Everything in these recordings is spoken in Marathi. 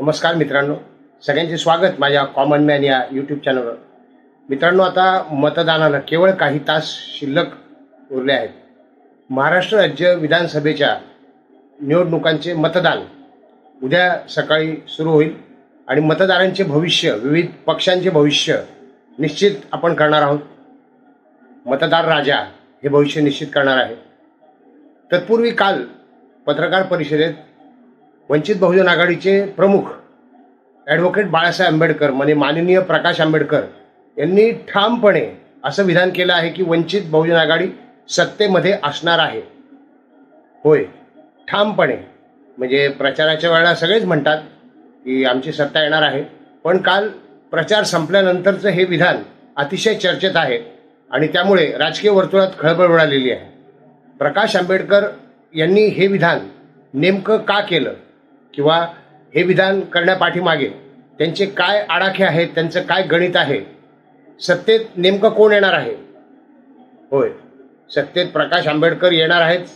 नमस्कार मित्रांनो. सगळ्यांचे स्वागत माझ्या कॉमन मॅन या यूट्यूब चॅनलवर मित्रांनो आता मतदानाला केवळ काही तास शिल्लक उरले आहेत. महाराष्ट्र राज्य विधानसभेच्या निवडणुकांचे मतदान उद्या सकाळी सुरू होईल आणि मतदारांचे भविष्य विविध पक्षांचे भविष्य निश्चित आपण करणार आहोत. मतदार राजा हे भविष्य निश्चित करणार आहे. तत्पूर्वी काल पत्रकार परिषदेत वंचित बहुजन आघाडीचे प्रमुख ॲडव्होकेट बाळासाहेब आंबेडकर म्हणजे माननीय प्रकाश आंबेडकर यांनी ठामपणे असं विधान केलं आहे की वंचित बहुजन आघाडी सत्तेमध्ये असणार आहे. होय ठामपणे. म्हणजे प्रचाराच्या वेळेला सगळेच म्हणतात की आमची सत्ता येणार आहे. पण काल प्रचार संपल्यानंतरचं हे विधान अतिशय चर्चेत आहे आणि त्यामुळे राजकीय वर्तुळात खळबळ उडालेली आहे. प्रकाश आंबेडकर यांनी हे विधान नेमकं का केलं? किंवा हे विधान करण्यापाठीमागे त्यांचे काय आडाखे आहेत त्यांचं काय गणित आहे सत्तेत नेमकं कोण येणार आहे? होय सत्तेत प्रकाश आंबेडकर येणार आहेत.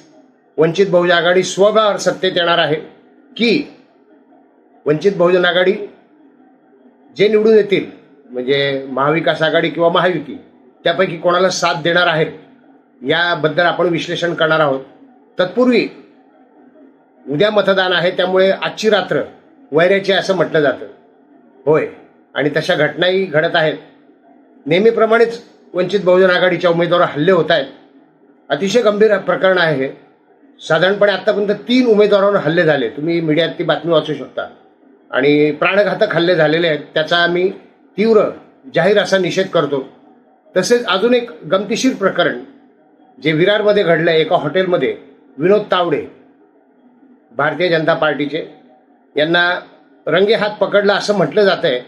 वंचित बहुजन आघाडी स्वबळावर सत्तेत येणार आहे. की वंचित बहुजन आघाडी जे निवडून येतील म्हणजे महाविकास आघाडी किंवा महायुती त्यापैकी कोणाला साथ देणार आहेत याबद्दल आपण विश्लेषण करणार आहोत. तत्पूर्वी उद्या मतदान आहे त्यामुळे आजची रात्र वैऱ्याची असं म्हटलं जातं. होय. आणि तशा घटनाही घडत आहेत. नेहमीप्रमाणेच वंचित बहुजन आघाडीच्या उमेदवारावर हल्ले होत आहेत. अतिशय गंभीर प्रकरण आहे हे. साधारणपणे आतापर्यंत तीन उमेदवारांवर हल्ले झाले. तुम्ही मीडियात ती बातमी वाचू शकता. आणि प्राणघातक हल्ले झालेले आहेत. त्याचा आम्ही तीव्र जाहीर असा निषेध करतो. तसेच अजून एक गमतीशीर प्रकरण जे विरारमध्ये घडलं आहे एका हॉटेलमध्ये विनोद तावडे. भारतीय जनता पार्टीचे. यांना रंगे हात पकडला असं म्हटलं जातं आहे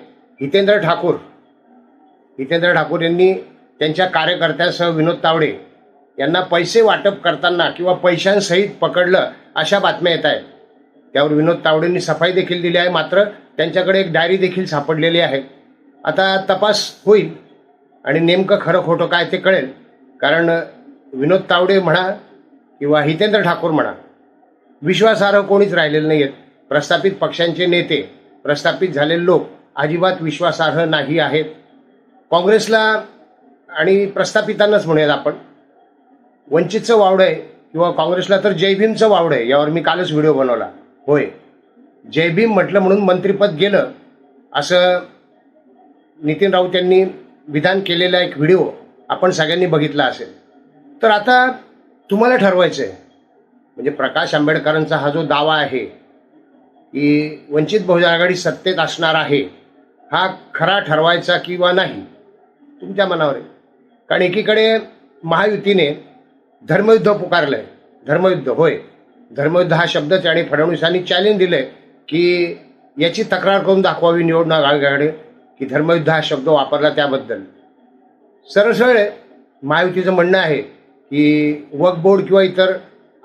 हितेंद्र ठाकूर. हितेंद्र ठाकूर यांनी त्यांच्या कार्यकर्त्यासह विनोद तावडे यांना पैसे वाटप करताना किंवा पैशांसहित पकडलं अशा बातम्या येत आहेत. त्यावर विनोद तावडेंनी सफाई देखील दिली आहे. मात्र त्यांच्याकडे एक डायरी देखील सापडलेली आहे. आता तपास होईल आणि नेमकं खरं खोटं काय ते कळेल. कारण विनोद तावडे म्हणा किंवा हितेंद्र ठाकूर म्हणा विश्वासार्ह कोणीच राहिलेले नाही आहेत प्रस्थापित पक्षांचे नेते प्रस्थापित झालेले लोक अजिबात विश्वासार्ह नाही आहेत. काँग्रेसला आणि प्रस्थापितांनाच म्हणूयात आपण. वंचितचं वावड आहे किंवा काँग्रेसला तर जय भीमचं आहे यावर मी कालच व्हिडिओ बनवला. होय. जय भीम म्हटलं म्हणून मंत्रिपद गेलं असं नितीन राऊत यांनी विधान केलेला एक व्हिडिओ आपण सगळ्यांनी बघितला असेल. तर आता तुम्हाला ठरवायचं आहे म्हणजे प्रकाश आंबेडकरांचा हा जो दावा आहे की वंचित बहुजन आघाडी सत्तेत असणार आहे हा खरा ठरवायचा किंवा नाही तुमच्या मनावर आहे. कारण एकीकडे महायुतीने धर्मयुद्ध पुकारलं आहे धर्मयुद्ध होय धर्मयुद्ध हा शब्दच त्याने आणि फडणवीसांनी चॅलेंज दिलंय की याची तक्रार करून दाखवावी निवडणूक आयोगाकडे की धर्मयुद्ध हा शब्द वापरला त्याबद्दल. सरळ सरळ महायुतीचं म्हणणं आहे की वक्फ बोर्ड किंवा इतर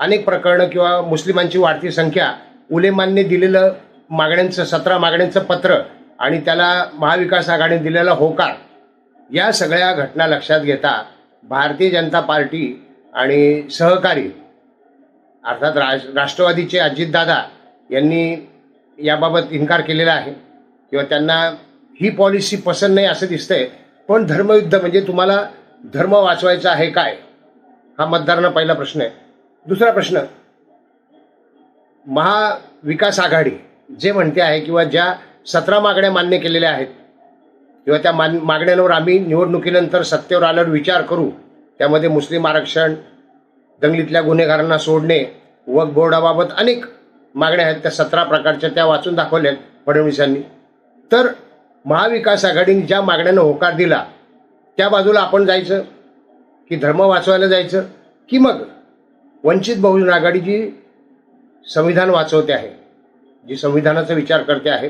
अनेक प्रकरणं किंवा मुस्लिमांची वाढती संख्या उलेमांनी दिलेलं मागण्यांचं सतरा मागण्यांचं पत्र आणि त्याला महाविकास आघाडीने दिलेला होकार या सगळ्या घटना लक्षात घेता भारतीय जनता पार्टी आणि सहकारी अर्थात राज राष्ट्रवादीचे अजितदादा यांनी याबाबत इन्कार केलेला आहे किंवा त्यांना ही पॉलिसी पसंत नाही असं दिसतंय पण धर्मयुद्ध म्हणजे तुम्हाला धर्म वाचवायचा आहे काय? हा मतदारांना पहिला प्रश्न आहे. दुसरा प्रश्न. महाविकास आघाडी जे म्हणते आहे किंवा ज्या सतरा मागण्या मान्य केलेल्या आहेत किंवा त्या मान मागण्यांवर आम्ही निवडणुकीनंतर सत्तेवर आल्यावर विचार करू त्यामध्ये मुस्लिम आरक्षण दंगलीतल्या गुन्हेगारांना सोडणे वक बोर्डाबाबत अनेक मागण्या आहेत त्या सतरा प्रकारच्या त्या वाचून दाखवल्यात फडणवीसांनी तर महाविकास आघाडीने ज्या मागण्यांना होकार दिला त्या बाजूला आपण जायचं की धर्म वाचवायला जायचं की मग वंचित बहुजन आघाडी जी संविधान वाचवते आहे जी संविधानाचा विचार करते आहे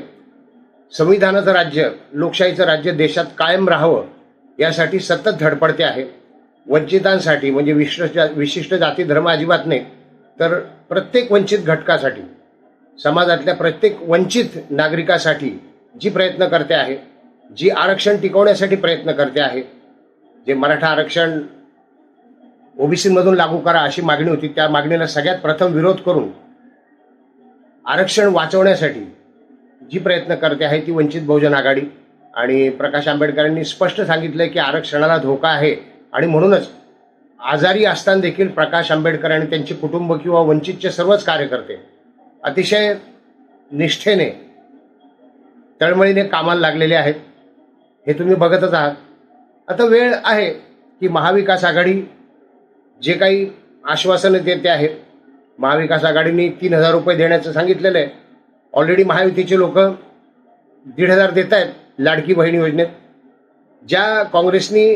संविधानाचं राज्य लोकशाहीचं राज्य देशात कायम राहावं यासाठी सतत धडपडते आहे. वंचितांसाठी म्हणजे विशिष्ट विशिष्ट जाती धर्म अजिबात नाही तर प्रत्येक वंचित घटकासाठी समाजातल्या प्रत्येक वंचित नागरिकासाठी जी प्रयत्न करते आहे जी आरक्षण टिकवण्यासाठी प्रयत्न करते आहे जे मराठा आरक्षण ओबीसीमधून लागू करा अशी मागणी होती. त्या मागणीला सगळ्यात प्रथम विरोध करून आरक्षण वाचवण्यासाठी जी प्रयत्न करते आहे ती वंचित बहुजन आघाडी. आणि प्रकाश आंबेडकरांनी स्पष्ट सांगितलं की आरक्षणाला धोका आहे. आणि म्हणूनच आजारी असताना देखील प्रकाश आंबेडकर आणि त्यांचे कुटुंब किंवा वंचितचे सर्वच कार्यकर्ते अतिशय निष्ठेने तळमळीने कामाला लागलेले आहेत. हे तुम्ही बघतच आहात. आता वेळ आहे की महाविकास आघाडी जे काही आश्वासनं देते आहेत. महाविकास आघाडीने तीन हजार रुपये देण्याचं सांगितलेलं आहे. ऑलरेडी महायुतीचे लोक दीड हजार देत आहेत लाडकी बहीण योजनेत. ज्या काँग्रेसनी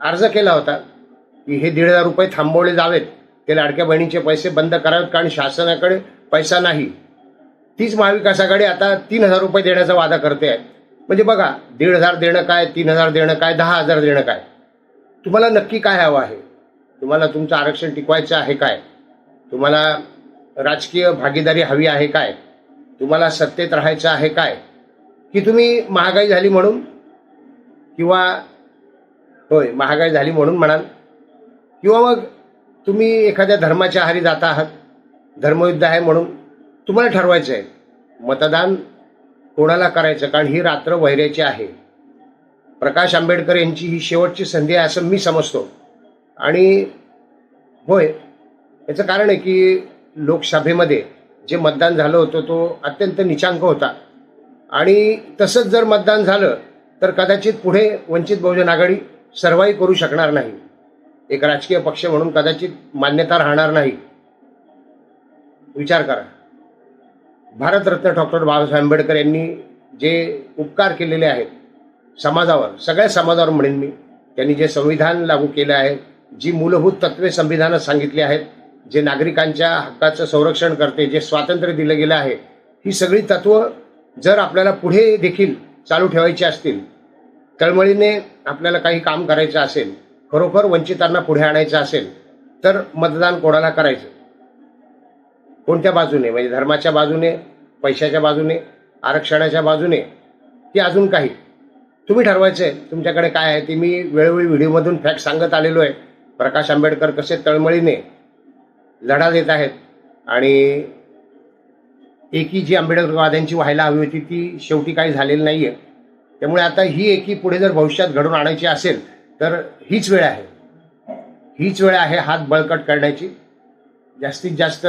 अर्ज केला होता की हे दीड हजार रुपये थांबवले जावेत ते लाडक्या बहिणीचे पैसे बंद करावेत कारण शासनाकडे पैसा नाही. तीच महाविकास आघाडी आता तीन हजार रुपये देण्याचा वादा करते आहे. म्हणजे बघा दीड हजार देणं काय तीन हजार देणं काय दहा हजार देणं काय? तुम्हाला नक्की काय हवं आहे? तुम्हाला तुमचं आरक्षण टिकवायचं आहे काय? तुम्हाला राजकीय भागीदारी हवी आहे काय? तुम्हाला सत्तेत राहायचं आहे काय? की तुम्ही महागाई झाली म्हणून? किंवा होय महागाई झाली म्हणून म्हणाल? किंवा मग तुम्ही एखाद्या धर्माच्या आहारी जाता आहात धर्मयुद्ध आहे म्हणून तुम्हाला ठरवायचं आहे मतदान कोणाला करायचं? कारण ही रात्र वैऱ्याची आहे. प्रकाश आंबेडकर यांची ही शेवटची संधी आहे असं मी समजतो. आणि होय याचं कारण आहे की लोकसभेमध्ये जे मतदान झालं होतं तो अत्यंत निचांक होता. आणि तसंच जर मतदान झालं तर कदाचित पुढे वंचित बहुजन आघाडी सर्वाई करू शकणार नाही. एक राजकीय पक्ष म्हणून कदाचित मान्यता राहणार नाही. विचार करा. भारतरत्न डॉक्टर बाबासाहेब आंबेडकर यांनी जे उपकार केलेले आहेत समाजावर सगळ्या समाजावर म्हणेन मी त्यांनी जे संविधान लागू केलं आहे जी मूलभूत तत्वे संविधानात सांगितली आहेत जे नागरिकांच्या हक्काचं संरक्षण करते जे स्वातंत्र्य दिलं गेलं आहे ही सगळी तत्व जर आपल्याला पुढे देखील चालू ठेवायची असतील तळमळीने आपल्याला काही काम करायचं असेल खरोखर वंचितांना पुढे आणायचं असेल तर मतदान कोणाला करायचं? कोणत्या बाजूने? म्हणजे धर्माच्या बाजूने पैशाच्या बाजूने आरक्षणाच्या बाजूने की अजून काही? तुम्ही ठरवायचं आहे तुमच्याकडे काय आहे ते मी वेळोवेळी व्हिडिओमधून फॅक्ट सांगत आलेलो आहे. प्रकाश आंबेडकर कसे तळमळीने लढा देत आहेत आणि एकी जी आंबेडकरवाद्यांची व्हायला हवी होती ती शेवटी काही झालेली नाही आहे त्यामुळे आता ही एकी पुढे जर भविष्यात घडून आणायची असेल तर हीच वेळ आहे. हीच वेळ आहे हात बळकट करण्याची. जास्तीत जास्त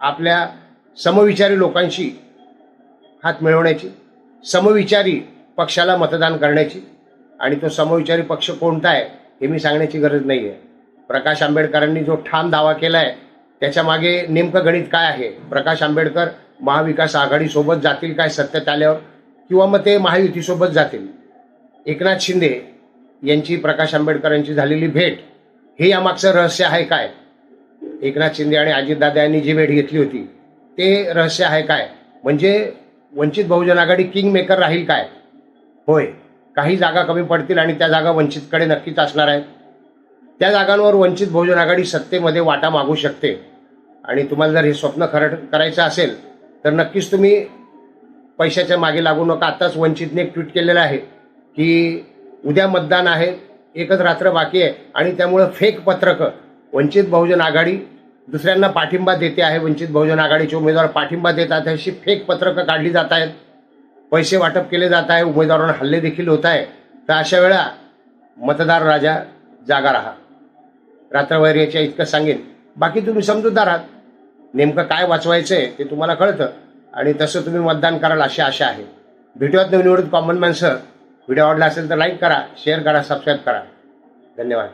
आपल्या समविचारी लोकांशी हात मिळवण्याची समविचारी पक्षाला मतदान करण्याची आणि तो समविचारी पक्ष कोणता आहे हे मी सांगण्याची गरज नाही आहे प्रकाश आंबेडकरांनी जो ठाम दावा केला आहे त्याच्यामागे नेमकं गणित काय आहे? प्रकाश आंबेडकर महाविकास आघाडीसोबत जातील काय सत्तेत आल्यावर? किंवा मग ते महायुतीसोबत जातील? एकनाथ शिंदे यांची प्रकाश आंबेडकर यांची झालेली भेट हे यामागचं रहस्य आहे काय? एकनाथ शिंदे आणि अजितदादा यांनी जी भेट घेतली होती ते रहस्य आहे काय? म्हणजे वंचित बहुजन आघाडी किंग मेकर राहील काय? होय काही जागा कमी पडतील आणि त्या जागा वंचितकडे नक्कीच असणार आहेत. त्या जागांवर वंचित बहुजन आघाडी सत्तेमध्ये वाटा मागू शकते. आणि तुम्हाला जर हे स्वप्न खरं करायचं असेल तर नक्कीच तुम्ही पैशाच्या मागे लागू नका. आत्ताच वंचितने एक ट्विट केलेलं आहे की उद्या मतदान आहे एकच रात्र बाकी आहे आणि त्यामुळं फेक पत्रकं. वंचित बहुजन आघाडी दुसऱ्यांना पाठिंबा देते आहे. वंचित बहुजन आघाडीचे उमेदवार पाठिंबा देतात अशी फेक पत्रकं काढली जात आहेत. पैसे वाटप केले जात आहे उमेदवारांना हल्ले देखील होत आहे. तर अशा वेळा मतदार राजा जागा राहा. रात्रभर याच्या इतकं सांगेन. बाकी तुम्ही समजूतदार आहात. नेमकं काय वाचवायचं आहे ते तुम्हाला कळतं. आणि तसं तुम्ही मतदान कराल अशी आशा आहे. भेटूयात नवीन निवडून कॉमन मॅनसह व्हिडिओ आवडला असेल तर लाईक करा शेअर करा सबस्क्राईब करा. धन्यवाद.